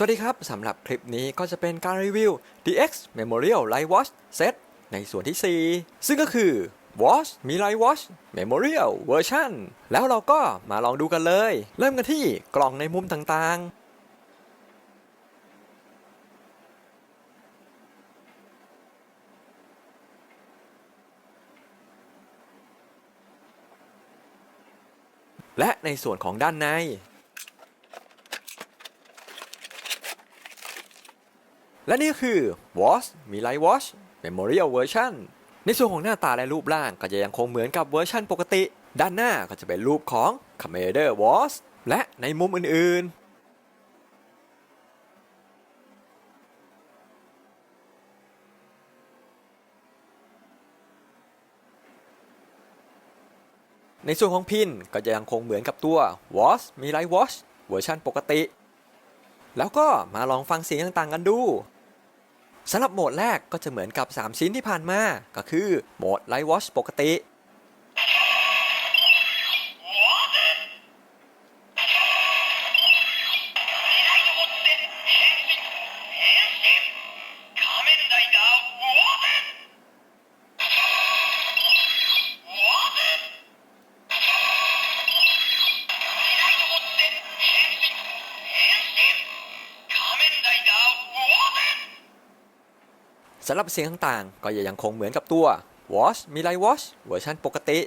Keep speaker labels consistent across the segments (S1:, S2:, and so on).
S1: สวัสดีครับ สำหรับคลิปนี้ก็จะเป็นการรีวิว DX Memorial Light Watch Set ในส่วนที่ 4 ซึ่งก็คือ Watch มี Light Watch Memorial Version แล้วเราก็มาลองดูกันเลย เริ่มกันที่กล่องในมุมต่างๆและในส่วนของด้านใน และนี่ก็คือ Watch มี Light Watch Memorial Version ในส่วนของหน้าตาและรูปร่างก็จะยังคงเหมือนกับเวอร์ชันปกติ ด้านหน้าก็จะเป็นรูปของ Commander Watch และในมุมอื่นๆ ในส่วนของพินก็จะยังคงเหมือนกับตัว Watch มี Light Watch เวอร์ชันปกติ แล้วก็มาลองฟังเสียงต่างๆกันดู สำหรับโหมดแรกก็จะเหมือนกับ 3 ชิ้นที่ผ่านมา ก็คือโหมด Light Watch ปกติ สำหรับเสียงต่างๆ ก็ยังคงเหมือนกับตัว Watch Mili Watch เวอร์ชันปกติ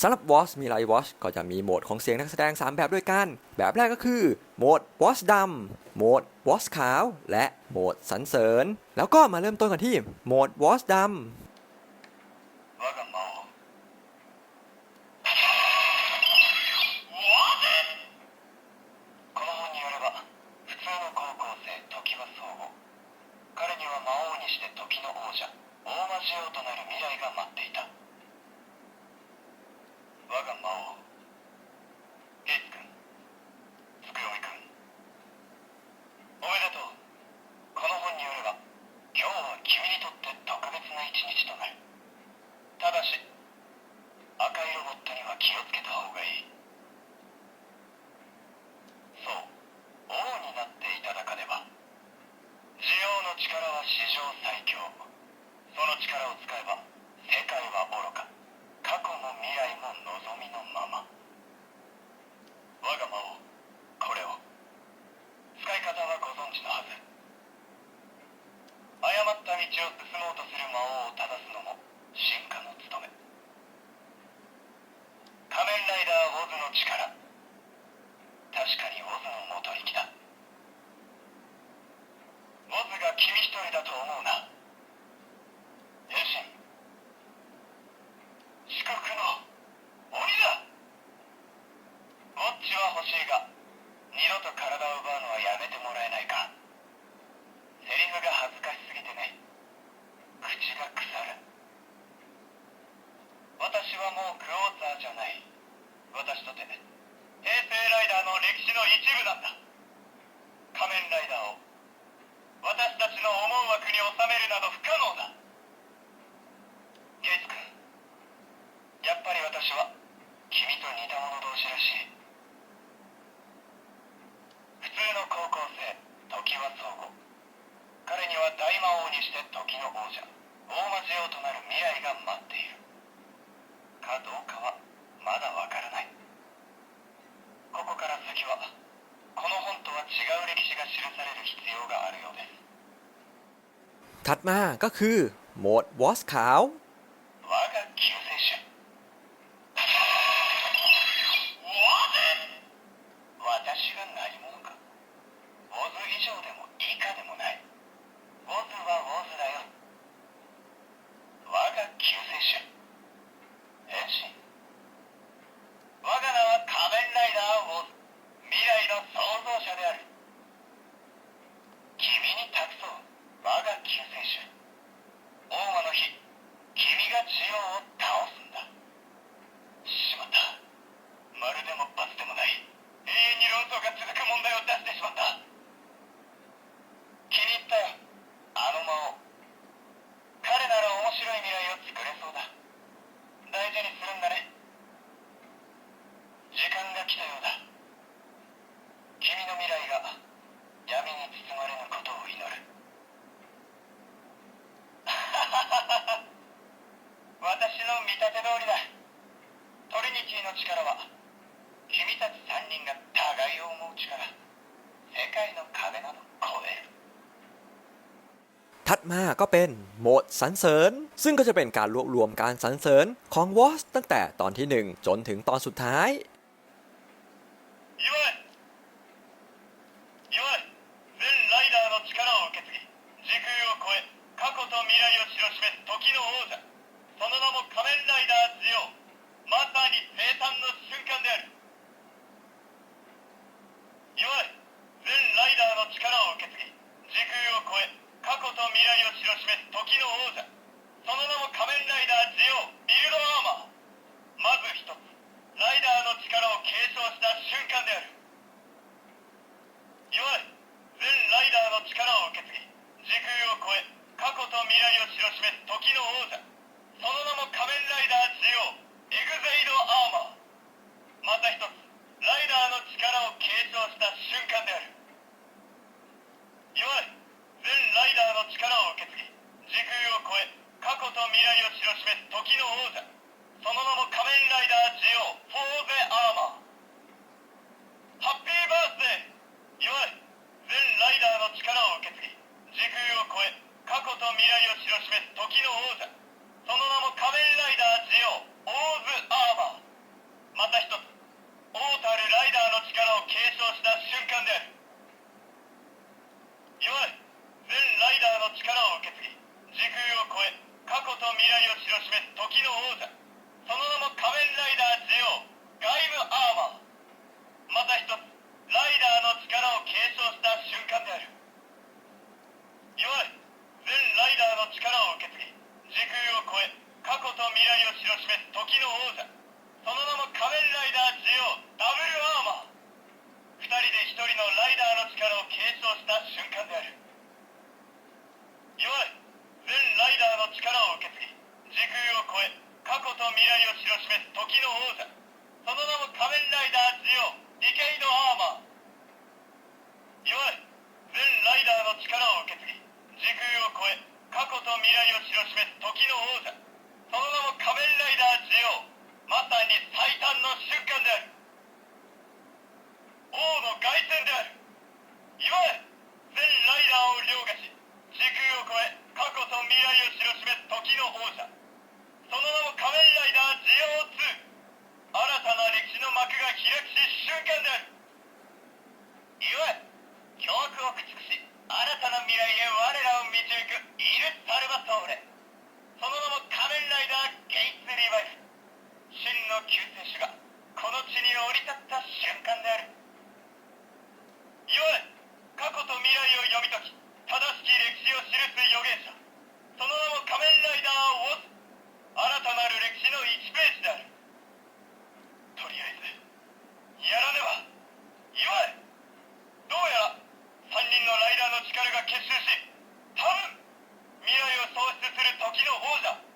S1: สำหรับ Watch Mili Watch ก็จะมีโหมดของเสียงนักแสดง 3 แบบด้วยกัน แบบแรกก็คือโหมด Watch ดำโหมด Watch ขาว และโหมดสันเสริญ แล้วก็มาเริ่มต้นกันที่โหมด Watch ดำ
S2: 者。大魔ジオとなる未来が待っていた。Skype. と似た者同士らしい普通の高校生時は相互彼には大魔王にして時の王者大魔ジオとなる未来が待っているかどうかはまだわからないここから先はこの本とは違う歴史が記される必要があるようです
S1: ถัดมาก็คือโหมด Watch ขาว มาก็เป็นโหมดสรรเสริญ ซึ่งก็จะเป็นการรวบรวมการสรรเสริญของวอสตั้งแต่ตอนที่ 1 จนถึงตอนสุดท้าย
S2: 지요. 時の王者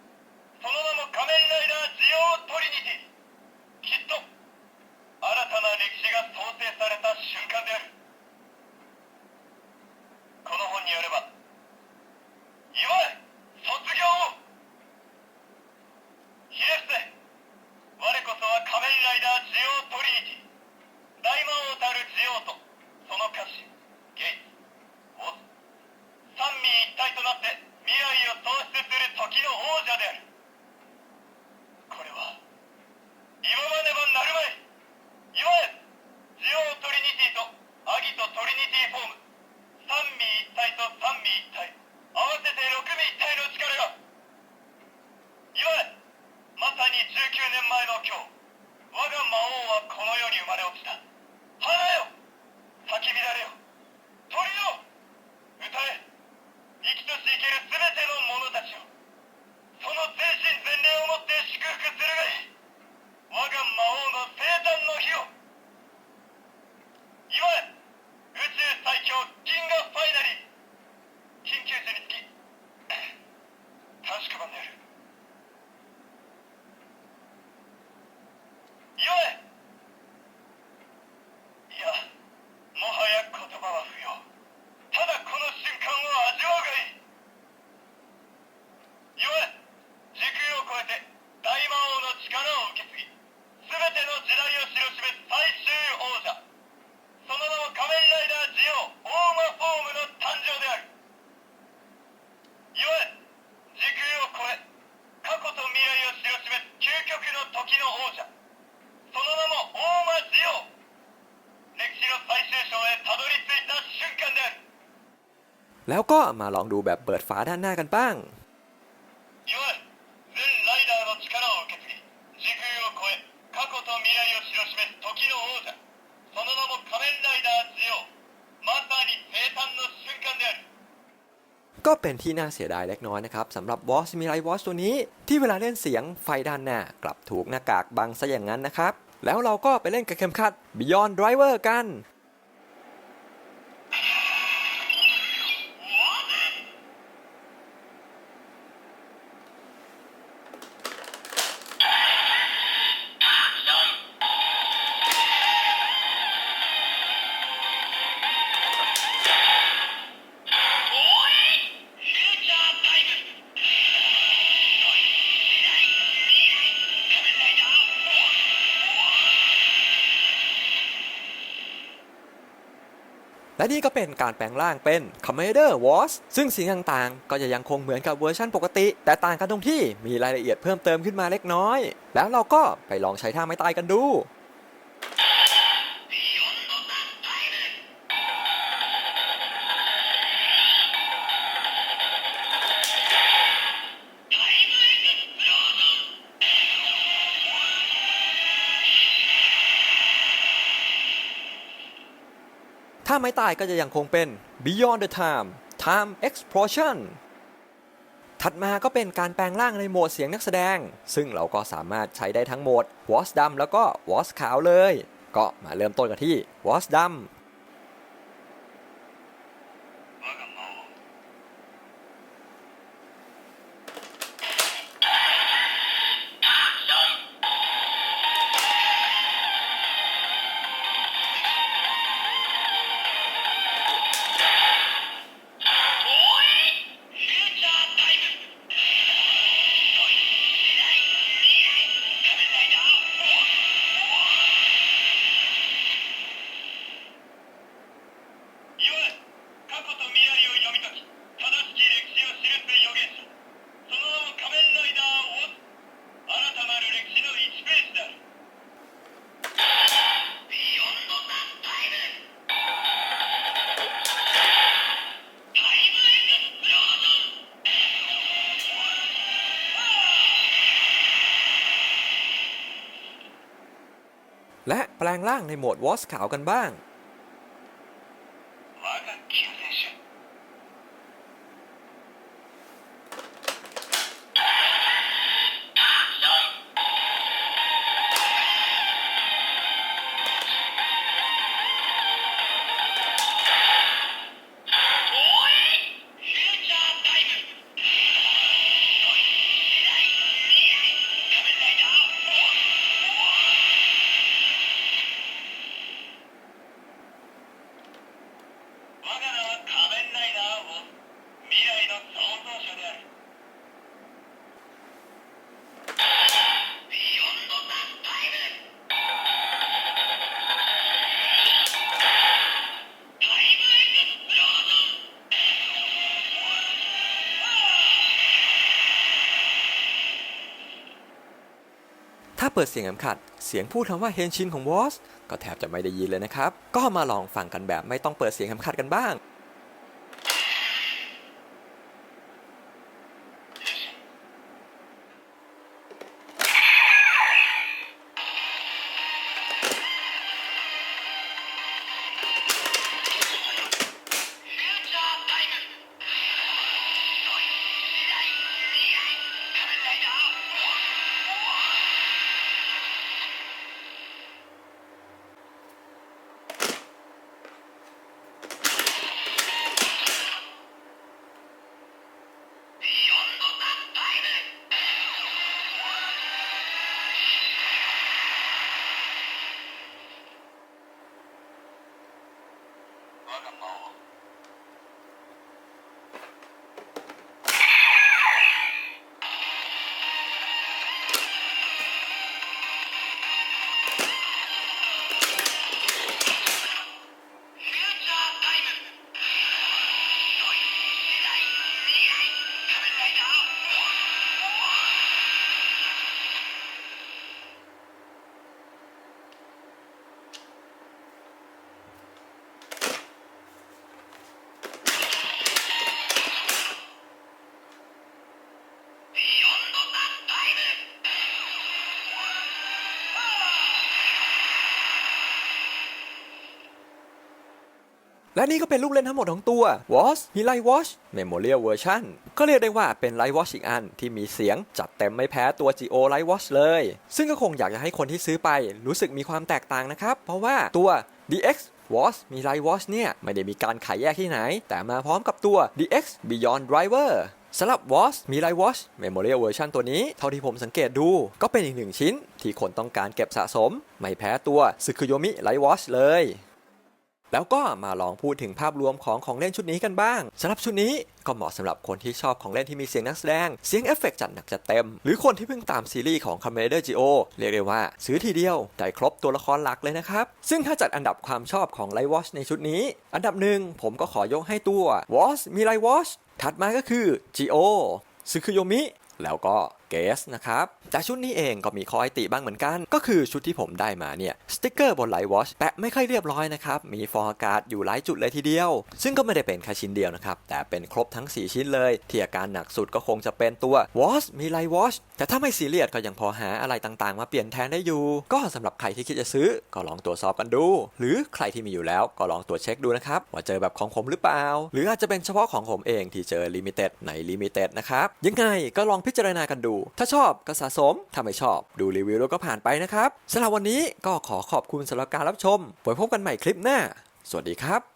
S1: แล้วก็มาลองดูแบบเปิดฝาด้านหน้ากันบ้าง ก็เป็นที่น่าเสียดายเล็กน้อยนะครับสำหรับวอชมีไรวอชตัวนี้ ที่เวลาเล่นเสียงไฟด้านหน้ากลับถูกหน้ากากบังซะอย่างนั้นนะครับ แล้วเราก็ไปเล่นกับเข็มขัด Beyond Driver กัน และนี่ก็เป็นการแปลงร่างเป็น Commander Wars ซึ่งสิ่งต่างๆ ก็จะยังคงเหมือนกับเวอร์ชันปกติ แต่ต่างกันตรงที่มีรายละเอียดเพิ่มเติมขึ้นมาเล็กน้อย แล้วเราก็ไปลองใช้ท่าไม้ตายกันดูาไม่ตายก็จะยังคงเป็น Beyond the Time Time Explosion ถัดมาก็เป็นการแปลงร่างในโหมดเสียงนักแสดง ซึ่งเราก็สามารถใช้ได้ทั้งโหมด w a s ดำแล้วก็ w a s ขาวเลย ก็มาเริ่มต้นกันที่ w a s ด แปลงร่างในโหมดวอสขาวกันบ้าง เปิดเสียงเข็มขัด เสียงพูดคำว่าเฮนชินของวอสก็แทบจะไม่ได้ยินเลยนะครับ ก็มาลองฟังกันแบบไม่ต้องเปิดเสียงเข็มขัดกันบ้าง และนี่ก็เป็นลูกเล่นทั้งหมดของตัว Watch มี Light Watch Memorial Version ก็เรียกได้ว่าเป็น Light Watch อีกอันที่มีเสียงจัดเต็มไม่แพ้ตัว Geo Light Watch เลย ซึ่งก็คงอยากจะให้คนที่ซื้อไปรู้สึกมีความแตกต่างนะครับ เพราะว่าตัว DX Watch มี Light Watch เนี่ยไม่ได้มีการขายแยกที่ไหน แต่มาพร้อมกับตัว DX Beyond Driver สำหรับ Watch มี Light Watch Memorial Version ตัวนี้ เท่าที่ผมสังเกตดูก็เป็นอีกหนึ่งชิ้น ที่คนต้องการเก็บสะสม ไม่แพ้ตัว Tsukuyomi Light Watch เลย แล้วก็มาลองพูดถึงภาพรวมของของเล่นชุดนี้กันบ้างสำหรับชุดนี้ก็เหมาะสำหรับคนที่ชอบของเล่นที่มีเสียงนักแสดง เสียงเอฟเฟกต์จัดหนักจัดเต็ม หรือคนที่เพิ่งตามซีรีส์ของ Commander Geo เรียกได้ว่า ซื้อทีเดียวได้ครบตัวละครหลักเลยนะครับ ซึ่งถ้าจัดอันดับความชอบของ Light Watch ในชุดนี้ อันดับหนึ่งผมก็ขอยกให้ตัว Watch มี Light Watch ถัดมาก็คือ Geo ซึคุโยมิแล้วก็ เกสนะครับ แต่ชุดนี้เองก็มีข้อไอติบ้างเหมือนกัน ก็คือชุดที่ผมได้มาเนี่ยสติกเกอร์บนไลท์วอชแปะไม่ค่อยเรียบร้อยนะครับ มีฟองอากาศอยู่หลายจุดเลยทีเดียว ซึ่งก็ไม่ได้เป็นแค่ชิ้นเดียวนะครับ แต่เป็นครบทั้ง 4 ชิ้นเลย ที่อาการหนักสุดก็คงจะเป็นตัววอชมีไลท์วอชแต่ถ้าไม่ซีเรียสก็ยังพอหาอะไรต่างๆ มาเปลี่ยนแทนได้อยู่ ก็สำหรับใครที่คิดจะซื้อ ก็ลองตรวจสอบกันดู หรือใครที่มีอยู่แล้วก็ลองตรวจเช็คดูนะครับว่าเจอแบบของผมหรือเปล่า หรืออาจจะเป็นเฉพาะของผมเองที่เจอลิมิเต็ดในลิมิเต็ดนะครับยังไงก็ลองพิจารณากันดูถ้าชอบก็สะสม ถ้าไม่ชอบดูรีวิวแล้วก็ผ่านไปนะครับสำหรับวันนี้ก็ขอขอบคุณสำหรับการรับชมไว้พบกันใหม่คลิปหน้า สวัสดีครับ